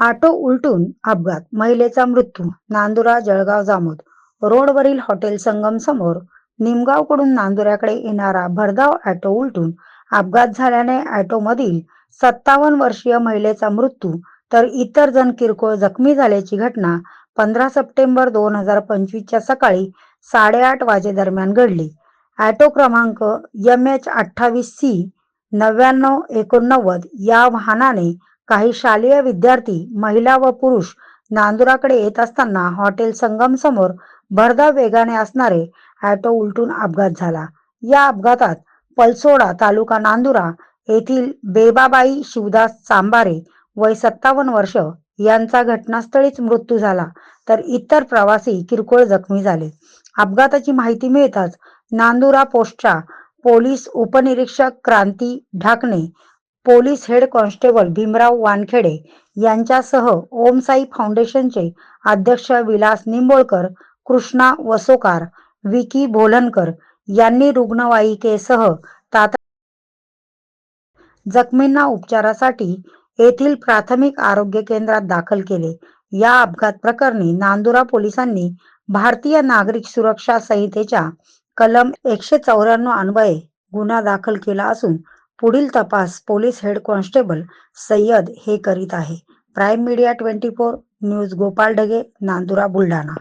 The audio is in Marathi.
ऑटो उलटून अपघात महिलेचा मृत्यू नांदुरा जळगाव जामोद. रोडवरील हॉटेल संगम समोर निमगावकडून नांदुऱ्याकडे येणारा भरधाव ऑटो उलटून अपघात झाल्याने ऑटोमधील सत्तावन्न वर्षीय महिलेचा मृत्यू तर इतर जण किरकोळ जखमी झाल्याची घटना पंधरा सप्टेंबर दोन हजार पंचवीसच्या सकाळी साडेआठ वाजेदरम्यान घडली. ऑटो क्रमांक एम एच अठ्ठावीस सी नव्याण्णव एकोणनव्वद या वाहनाने काही शालेय विद्यार्थी महिला व पुरुष नांदुराकडे येत असताना हॉटेल संगम समोर भरधाव वेगाने असणारे ऑटो उलटून अपघात झाला. या अपघातात पलसोडा तालुका नांदुरा येथील बेबाबाई शिवदास चांबारे वय सत्तावन्न वर्ष यांचा घटनास्थळीच मृत्यू झाला तर इतर प्रवासी किरकोळ जखमी झाले. अपघाताची माहिती मिळताच नांदुरा पोस्टच्या पोलीस उपनिरीक्षक Kranti Dhakne police head constable Bhimrao Wankhede यांच्यासह ओमसाई फाउंडेशनचे अध्यक्ष विलास निंबोळकर कृष्णा वसोकार विकी भोलनकर यांनी रुग्णवाहिकेसह तात्या जखमींना उपचारासाठी येथील प्राथमिक आरोग्य केंद्रात दाखल केले. या अपघात प्रकरणी नांदुरा पोलिसांनी भारतीय नागरिक सुरक्षा संहितेच्या कलम एकशे चौऱ्याण्णव अन्वये गुन्हा दाखल केला असून पुढील तपास पोलीस हेड कॉन्स्टेबल सय्यद हे करीत आहे. Prime media twenty four news Gopal Dhage Nandura Buldhana.